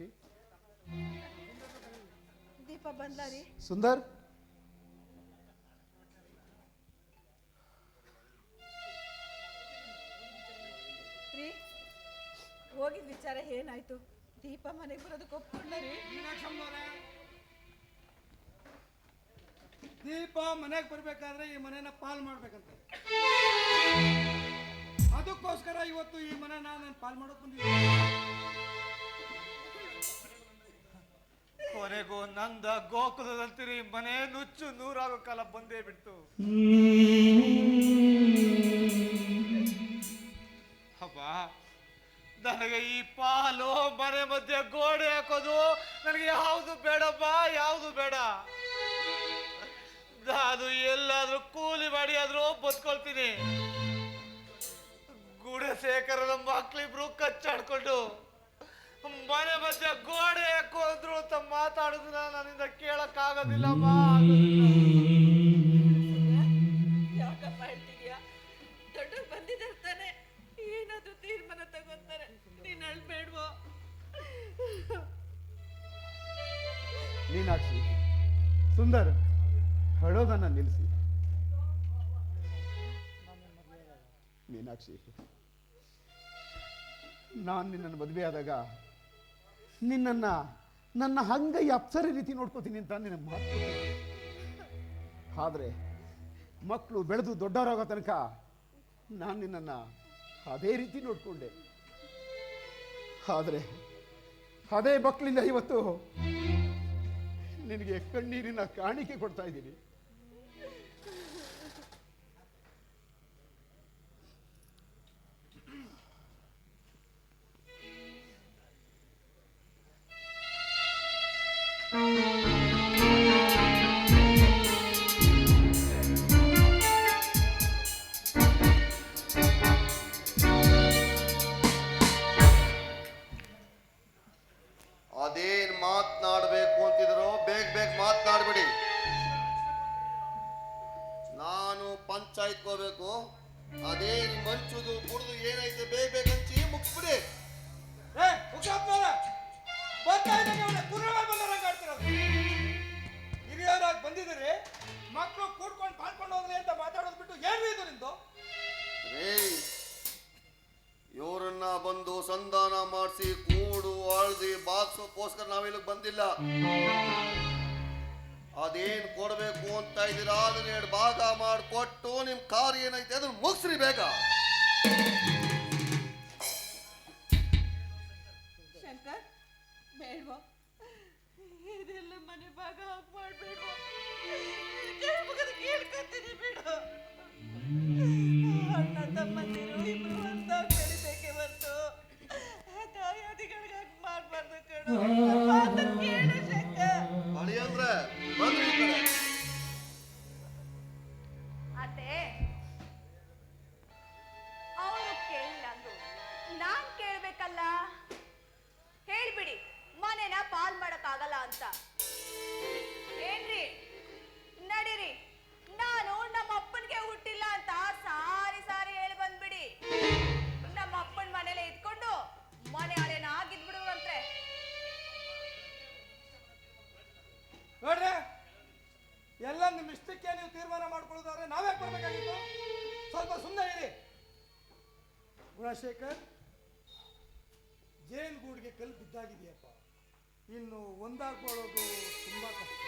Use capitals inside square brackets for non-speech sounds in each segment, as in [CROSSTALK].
ಮೀನಾಕ್ಷಿ ದೀಪ ಬಂದ್ಲಾರಿ ಸುಂದರ್? ರೀ ಹೋಗಿದ್ ವಿಚಾರ ಏನಾಯ್ತು? ದೀಪ ಮನೆಗೆ ಬರೋದಕ್ಕೆ ರೀ? ಮೀನಾಕ್ಷಮ್ಮನವ್ರೆ ದೀಪ ಮನೆಗೆ ಬರ್ಬೇಕಾದ್ರೆ ಈ ಮನೆನ ಪಾಲ್ ಮಾಡ್ಬೇಕಂತೆ. ಅದಕ್ಕೋಸ್ಕರ ಇವತ್ತು ಈ ಮನೆನ ನಾನು ಪಾಲ್ ಮಾಡೋಕೆ ಬಂದಿದ್ದೀನಿ. ಕೊನೆಗೂ ನಂದ ಗೋಕುಲದಂತಿರಿ ಮನೆ ನುಚ್ಚು ನೂರಾರು ಕಾಲ ಬಂದೇ ಬಿಡ್ತು. ಅಬ್ಬ ನನಗೆ ಈ ಪಾಲು ಮನೆ ಮಧ್ಯೆ ಗೋಡೆ ಹಾಕೋದು ನನಗೆ ಯಾವುದು ಬೇಡಪ್ಪ, ಯಾವುದು ಬೇಡ. ಅದು ಎಲ್ಲಾದ್ರೂ ಕೂಲಿ ಮಾಡಿ ಆದ್ರೂ ಬದುಕೊಳ್ತೀನಿ. ಗುಡಸೇಕರದ ಮಕ್ಳಿಬ್ರು ಕಚ್ಚಾಡ್ಕೊಂಡು ಮನೆ ಮಧ್ಯೆ ಗೋಡೆ ಹಾಕೋದ್ರು ಅಂತ ಮಾತಾಡುದನ್ನ ನನ್ನಿಂದ ಕೇಳಕ್ಕಾಗೋದಿಲ್ಲಮ್ಮ ಯಾಕಪ್ಪ ಹೇಳ್ತಿದ್ಯಾ ದೊಡ್ಡವ್ರು ಬಂದಿದ್ದಾರೆ ತಾನೆ. ಏನಾದ್ರು ತೀರ್ಮಾನ ತಗೊಂತಾರೆ. ನೀನ್ ಅಳ್ಬೇಡ್ವೋ ಮೀನಾಕ್ಷಿ ಸುಂದರ್ ಹಳೋದನ್ನ ನಿಲ್ಲಿಸಿ ಮೀನಾಕ್ಷಿ ನಾನು ನಿನ್ನನ್ನು ಮದುವೆ ಆದಾಗ ನಿನ್ನನ್ನ, ನನ್ನ ಹಂಗೈ ಅಪ್ಸರಿ ರೀತಿ ನೋಡ್ಕೋತೀನಿ ಅಂತ ನಿನ್ನ ಮಾತು. ಆದರೆ ಮಕ್ಕಳು ಬೆಳೆದು ದೊಡ್ಡವರಾಗೋ ತನಕ ನಾನು ನಿನ್ನನ್ನು ಅದೇ ರೀತಿ ನೋಡಿಕೊಂಡೆ. ಆದರೆ ಅದೇ ಮಕ್ಕಳಿಂದ ಇವತ್ತು ನಿನಗೆ ಕಣ್ಣೀರಿನ ಕಾಣಿಕೆ ಕೊಡ್ತಾ ಇದ್ದೀನಿ. ಬಾಗ್ಸೋಕ್ಕೋಸ್ಕರ ನಾವಿಲ್ಲಿಗೆ ಬಂದಿಲ್ಲ. ಅದೇನ್ ಕೊಡ್ಬೇಕು ಅಂತ ಇದ್ದೀರಾ? ಅದನ್ನ ಎರಡು ಭಾಗ ಮಾಡಿಕೊಟ್ಟು ನಿಮ್ ಕಾರ್ಯ ಏನೈತೆ ಅದನ್ನ ಮುಗಿಸ್ರಿ ಬೇಗ. ಶಂಕರ್, ಬೇಡ್ವೋ? ಇದೆಲ್ಲ ಮನೆ ಭಾಗ ಹಾಕ್ ಕೇಳ್ಬೇಕಾದ್ರೆ ಕೇಳ್ಕೊತೀನಿ ಬಿಡು. ಗುಣಶೇಖರ್ ಜೇನ್ ಗೂಡ್ಗೆ ಕಲ್ಲು ಬಿದ್ದಾಗಿದೆಯಪ್ಪ. ಇನ್ನು ಒಂದಾಗ್ಕೊಳ್ಳೋದು ತುಂಬಾ ಕಷ್ಟ.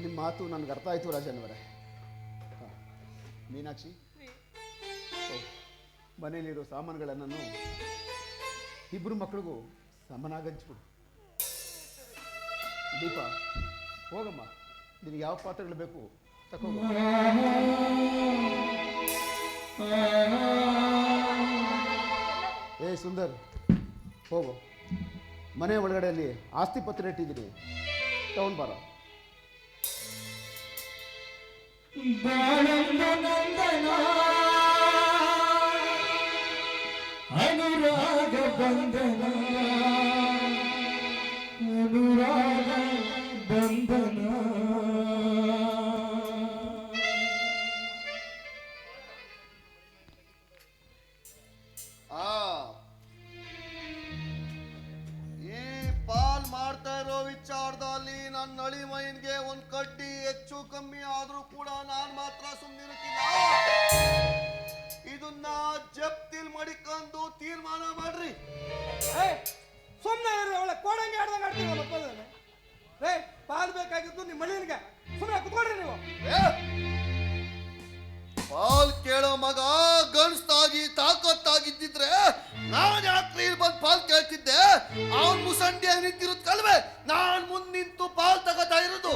ನಿಮ್ಮ ಮಾತು ನನಗೆ ಅರ್ಥ ಆಯಿತು ರಾಜನ್ ಅವರೇ ಮೀನಾಕ್ಷಿ? ಮನೆಯಲ್ಲಿರೋ ಮನೇಲಿರೋ ಸಾಮಾನುಗಳನ್ನು ಇಬ್ಬರು ಮಕ್ಕಳಿಗೂ ಸಮನಾಗಿ ಹಂಚ್ಬಿಡು ದೀಪ ಹೋಗಮ್ಮ. ನಿನಗೆ ಯಾವ ಪಾತ್ರೆಗಳು ಬೇಕು ತಗೊಂಡು [LAUGHS] ಏ ಸುಂದರ್ ಹೋಗು. ಮನೆ ಒಳಗಡೆಯಲ್ಲಿ ಆಸ್ತಿ ಪತ್ರ ಇಟ್ಟಿದ್ದೀನಿ. ತಗೊಂಡು ಬಾರ ಅನುರಾಗ ಬಂಧನ ಅನುರಾಗ ಹೆಚ್ಚು ಕಮ್ಮಿ ಆದ್ರೂ ಕೂಡ ನಾನು ಮಾತ್ರ ಸುಮ್ಮನಿರುತ್ತಿಲ್ಲ ಇದನ್ನ ಜಪ್ತಿಲ್ ಮಡಿಕೊಂಡು ತೀರ್ಮಾನ ಮಾಡ್ರಿ. ಸುಮ್ಮನೆ ಇರ್ರಿ ಅವಳ. ಕೋಡಂಗೆ ಆಡ್ದಂಗೆ ಆಡ್ತೀವಿ ಏ ಪಾಲ್ ಬೇಕಾಗಿದ್ದು ನಿಮ್ಮ ಮಳಿನಿಗೆ ಸುಮ್ಮನೆ ಕುತ್ಕೊಡ್ರಿ ನೀವು! ಪಾಲ್ ಕೇಳೋ ಮಗ ಗನ್ಸ್ತಾಗಿ ತಾಕತ್ತಾಗಿದ್ದಿದ್ರೆ ನಾನ್ ಯಾಕ್ರಿ ಇಲ್ಲಿ ಬಂದು ಪಾಲ್ ಕೇಳ್ತಿದ್ದೆ? ಅವನ್ ಮುಸಂಡಿ ನಿಂತಿರೋದ್ ಕಲ್ವೆ ನಾನ್ ಮುಂದ್ ನಿಂತು ಪಾಲ್ ತಗೋತಾ ಇರೋದು.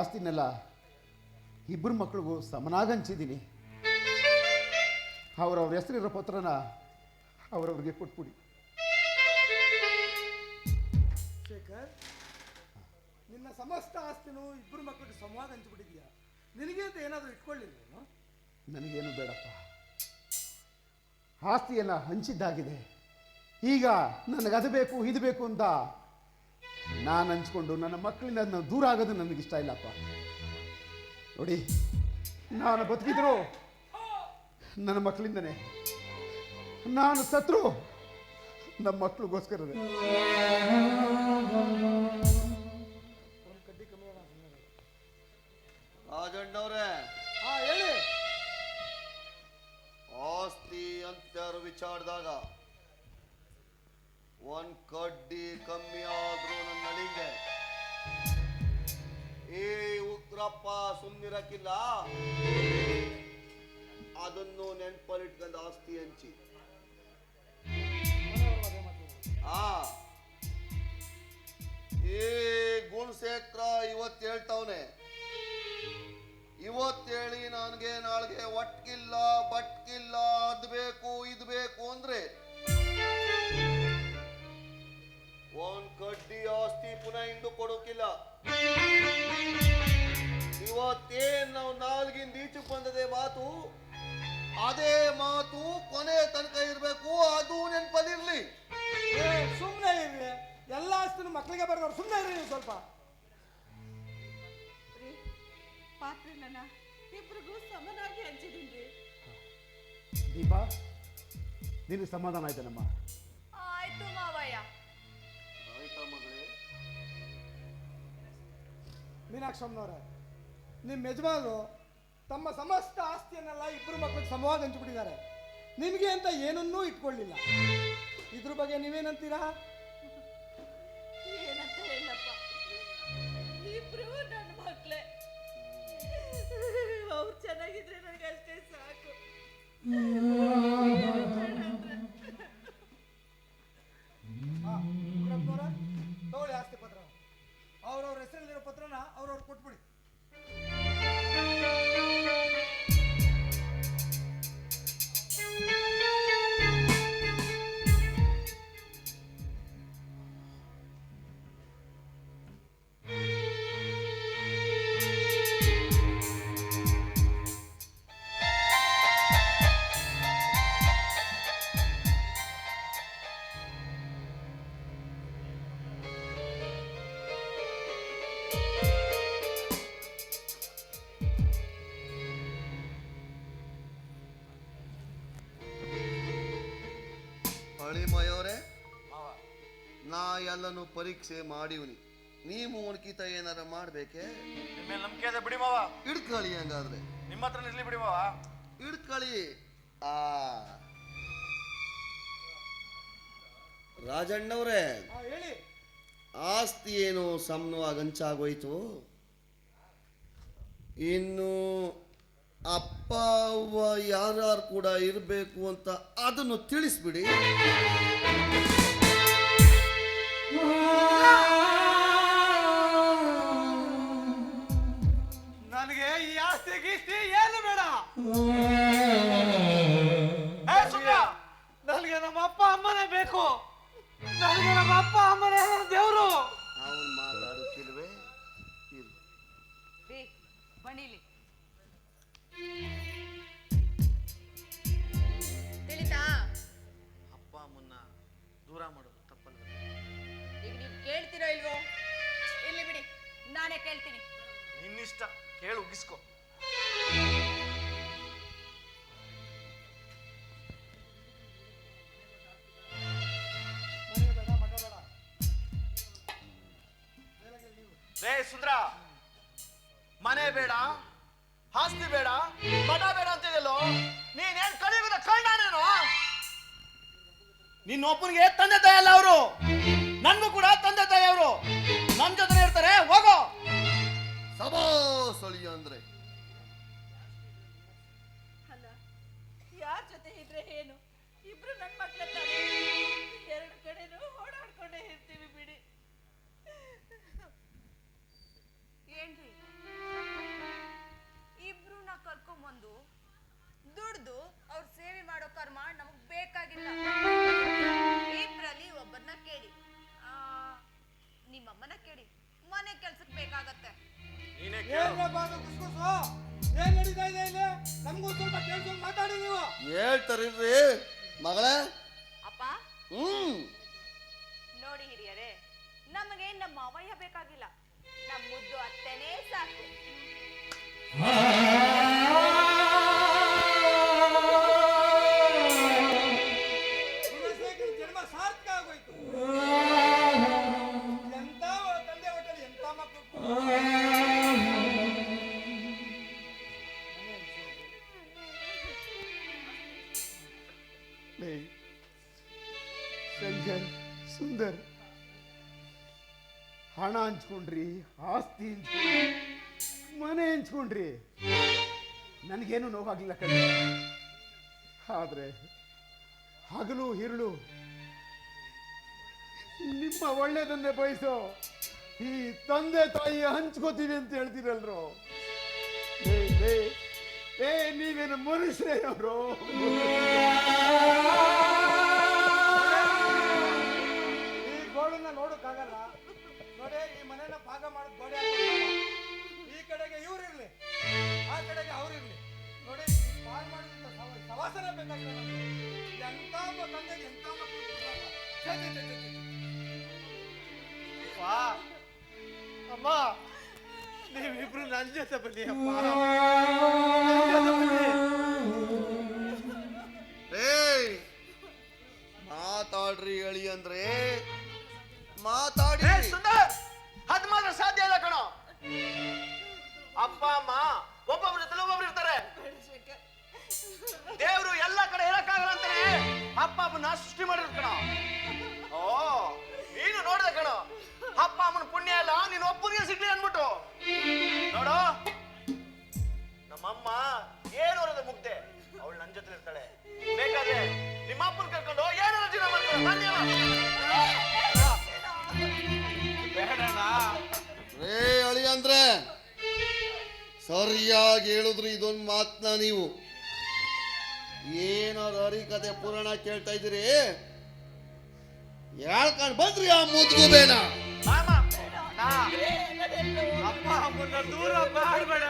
ಆಸ್ತಿನೆಲ್ಲ ಇಬ್ಬರು ಮಕ್ಳಿಗೂ ಸಮನಾಗಿ ಹಂಚಿದ್ದೀನಿ ಅವರವ್ರ ಹೆಸರಿರೋ ಪತ್ರನ ಅವರವ್ರಿಗೆ ಕೊಟ್ಬಿಡಿ. ಶೇಖರ್ ನಿನ್ನ ಸಮಸ್ತ ಆಸ್ತಿನೂ ಇಬ್ಬರು ಮಕ್ಕಳಿಗೆ ಸಮವಾಗಿ ಹಂಚಿಬಿಟ್ಟಿದ್ಯಾ? ನಿನಗೆ ಅಂತ ಏನಾದರೂ ಇಟ್ಕೊಳ್ಳಿಲ್ವೇನು? ನನಗೇನು ಬೇಡಪ್ಪ. ಆಸ್ತಿಯನ್ನು ಹಂಚಿದ್ದಾಗಿದೆ. ಈಗ ನನಗೆ ಅದು ಬೇಕು ಇದು ಬೇಕು ಅಂತ ನಾನು ಹಂಚ್ಕೊಂಡು ನನ್ನ ಮಕ್ಕಳಿಂದ ನಾನು ದೂರ ಆಗೋದು ನನಗಿಷ್ಟ ಇಲ್ಲಪ್ಪ. ನೋಡಿ ನಾನು ಬದುಕಿದ್ರು ನನ್ನ ಮಕ್ಕಳಿಂದನೇ. ನಾನು ಸತ್ರು ನಮ್ಮ ಮಕ್ಕಳಿಗೋಸ್ಕರ ರಾಜಣ್ಣವ್ರೆ. ಆ ಹೇಳಿ. ಆಸ್ತಿ ಅಂತ ವಿಚಾರದಾಗ ಒಂದ್ ಕಡ್ಡಿ ಕಮ್ಮಿ ಆದ್ರೂ ನನ್ನ ನಡಿಗೆ ಏ ಉಗ್ರಪ್ಪ ಸುಮ್ಮನಿರಕ್ಕಿಲ್ಲ ಅದನ್ನು ನೆನ್ಪಲ್ಲಿಟ್ಕೊಂಡು ಆಸ್ತಿ ಹಂಚಿ. ಆ. ಏ ಗುಣಶೇಖರ ಇವತ್ತು ಹೇಳ್ತಾವನೆ. ಇವತ್ತೇಳಿ ನನಗೆ ನಾಳೆಗೆ ಒಟ್ಕಿಲ್ಲ, ಬಟ್ಕಿಲ್ಲ, ಅದ್ ಬೇಕು, ಇದ್ ಬೇಕು ಅಂದ್ರೆ ಒಂದ್ ಕಡ್ಡಿ ಆಸ್ತಿ ಪುನಃ ಇಂದು ಕೊಡೋಕಿಲ್ಲ. ಇವತ್ತೇನ್ ನಾವು ನಾಲ್ಗಿಂದ ಈಚೆಗೆ ಬಂದದೆ ಮಾತು ಅದೇ ಮಾತು ಕೊನೆ ತನಕ ಇರ್ಬೇಕು ಅದು ನೆನ್ಪದಿರ್ಲಿ ಏ ಸುಮ್ಮನೆ ಇರ್ರಿ ಎಲ್ಲ ಆಸ್ತಿ ಮಕ್ಕಳಿಗೆ ಬರ್ದವ್ರು ಸುಮ್ಮನೆ ಇರ್ರಿ ನೀವು ಸ್ವಲ್ಪ. ಇಬ್ರಿಗೂ ಸಮನಾಗಿ ದೀಪಾ ನಿನಗೆ ಸಮಾಧಾನ ಆಯ್ತೇನಮ್ಮ? ಆಯ್ತು ಮಾವಯ್ಯ ಮೀನಾಕ್ಷಮ್ಮನವ್ರೆ ನಿಮ್ಮ ಯಜಮಾನರು ತಮ್ಮ ಸಮಸ್ತ ಆಸ್ತಿಯನ್ನೆಲ್ಲ ಇಬ್ಬರು ಮಕ್ಕಳಿಗೆ ಸಮವಾಗಿ ಹಂಚಿಬಿಟ್ಟಿದ್ದಾರೆ. ನಿಮಗೆ ಅಂತ ಏನನ್ನೂ ಇಟ್ಕೊಳ್ಳಿಲ್ಲ. ಇದ್ರ ಬಗ್ಗೆ ನೀವೇನಂತೀರಾ? ಏನಂತ ಹೇಳಪ್ಪ. ಇಬ್ರು ನನ್ನ ಮಕ್ಕಳೆ ಅವ್ರು ಚೆನ್ನಾಗಿದ್ರೆ ನನಗೆ ಅಷ್ಟೇ ಸಾಕು ಎಲ್ಲನೂ ಪರೀಕ್ಷೆ ಮಾಡಿವ್ನಿ. ನೀವು ಒಣಕಿತ ಏನಾರ ಮಾಡ್ಬೇಕೆ? ನಿಮ್ಮೇಲೆ ನಂಬಿಕೆ ಇದೆ ಬಿಡಿ ಮಾವ ಇಡ್ಕೊಳ್ಳಿ ಹಂಗಾದ್ರೆ. ನಿಮ್ಮ ಹತ್ರ ಇರ್ಲಿ ಬಿಡಿ ಮಾವ ಇಡ್ಕೊಳ್ಳಿ ಆ. ರಾಜಣ್ಣವ್ರೆ ಹೇಳಿ. ಆಸ್ತಿ ಏನು ಸಮನವಾಗಿ ಹಂಚಾಗೋಯ್ತು? ಇನ್ನು ಅಪ್ಪ ಅವ್ವ ಯಾರ್ಯಾರು ಕೂಡ ಇರಬೇಕು ಅಂತ ಅದನ್ನು ತಿಳಿಸ್ಬಿಡಿ. ನನಗೆ ನಮ್ಮ ಅಪ್ಪ ಅಮ್ಮನೇ ಬೇಕು. ನನಗೆ ನಮ್ಮ ಅಪ್ಪ ಅಮ್ಮನೇ ರೇ ಸುಂದ್ರ ಮನೆ ಬೇಡ ಆಸ್ತಿ ಬೇಡ ಮಠ ಬೇಡ ಅಂತಿದೆಯಲ್ಲೋ? ನೀನೇನ್ ಕಲಿಯುಗದ ನಿನ್ನ ನಿನ್ನೊಬ್ಬನಿಗೆ ತಂದೆ ತಾಯಿ ಅಲ್ಲ ಅವರು. ನನ್ಗೂ ಕೂಡ ತಂದೆ ತಾಯಿ ಅವರು. ನನ್ ಜೊತೆ ಇರ್ತಾರೆ ಹೋಗೋ. ಸಬೋ ಅಳಿಯ ಅಂದ್ರೆ? ಅಲ್ಲ ಯಾರ ಜೊತೆ ಇದ್ರೆ ಏನು? ಇಬ್ರು ನನ್ ಮಕ್ಳ ಹ್ಮ್. ನೋಡಿ ಹಿರಿಯರೇ ನಮಗೆ ನಮ್ಮ ಅವಯ್ಯ ಬೇಕಾಗಿಲ್ಲ. ನಮ್ಮ ಮುದ್ದು ಅತ್ತೆನೇ ಸಾಕು. ಜನ್ಮ ಸಾರ್ಥಕ ಆಗೋಯ್ತು. ಎಂತ ತಂದೆ ಹೊಟ್ಟೆಲಿ ಎಂತ ಮಕ್ಕಳು. ಲೇ, ಶಂಕರ್ ಸುಂದರ್. ಹಣ ಹಂಚ್ಕೊಂಡ್ರಿ, ಆಸ್ತಿ ಹಂಚ್ಕೊಂಡ್ರಿ, ಮನೆ ಹಂಚ್ಕೊಂಡ್ರಿ. ನನಗೇನು ನೋವಾಗಲಿಲ್ಲ ಕಣೆ. ಆದರೆ ಹಗಲು ಹಿರುಳು ನಿಮ್ಮ ಒಳ್ಳೇದನ್ನೇ ಬಯಸೋ ಈ ತಂದೆ ತಾಯಿ ಹಂಚ್ಕೋತೀವಿ ಅಂತ ಹೇಳ್ತೀರಲ್ರು? ಏ ನೀವೇನು ಮನುಷ್ಯರೇನವರು ಈ ಮಾತಾಡ್ರಿ ಅಳಿ ಅಂದ್ರೆ. ಮಾತಾಡಿ. ಸುಂದರ್, ಅದ್ ಮಾತ್ರ ಸಾಧ್ಯ ಇಲ್ಲ ಕಣೋ. ಅಪ್ಪ, ಅಮ್ಮ, ಒಬ್ಬೊಬ್ರು ಜೊತೆ ಒಬ್ಬೊಬ್ರು ಇರ್ತಾರೆ. ದೇವ್ರು ಎಲ್ಲ ಕಡೆ ಇರಕ್ಕಾಗಲ್ಲ ಅಂತಾನೆ ಅಪ್ಪ ಅಮ್ಮನ ಸೃಷ್ಟಿ ಮಾಡಿರ್ ಕಣ. ಓ, ನೀನು ನೋಡ್ದೆ ಕಣ. ಅಪ್ಪ, ಅಮ್ಮನ ಪುಣ್ಯ ಎಲ್ಲ ನೀನು ಒಬ್ಬನಿಗೆ ಸಿಗ್ಲಿ ಅನ್ಬಿಟ್ಟು ನೋಡು. ನಮ್ಮಮ್ಮ ಏನು ಅನ್ನೋದು ಮುಗ್ದೆ? ಅವಳು ನನ್ನ ಜೊತೆ ಇರ್ತಾಳೆ. ಬೇಕಾದ್ರೆ ನಿಮ್ಮ ಅಪ್ಪನ ಕರ್ಕೊಂಡು ಏನು ಜೀವನ ಬೇಡಣ್ಣ. ರೇ ಅಳಿ ಅಂದ್ರೆ ಸರಿಯಾಗಿ ಹೇಳಿದ್ರು ಇದೊಂದು ಮಾತನ್ನ ನೀವು. ಏನೋ ಹರಿಕತೆ ಪುರಾಣ ಕೇಳ್ತಾ ಇದ್ದೀರಿ? ಹೇಳ್ಕೊಂಡು ಬಂದ್ರಿ ಆ ಅಪ್ಪ ಅಮ್ಮನ್ನ ದೂರ ಮಾಡಬೇಡ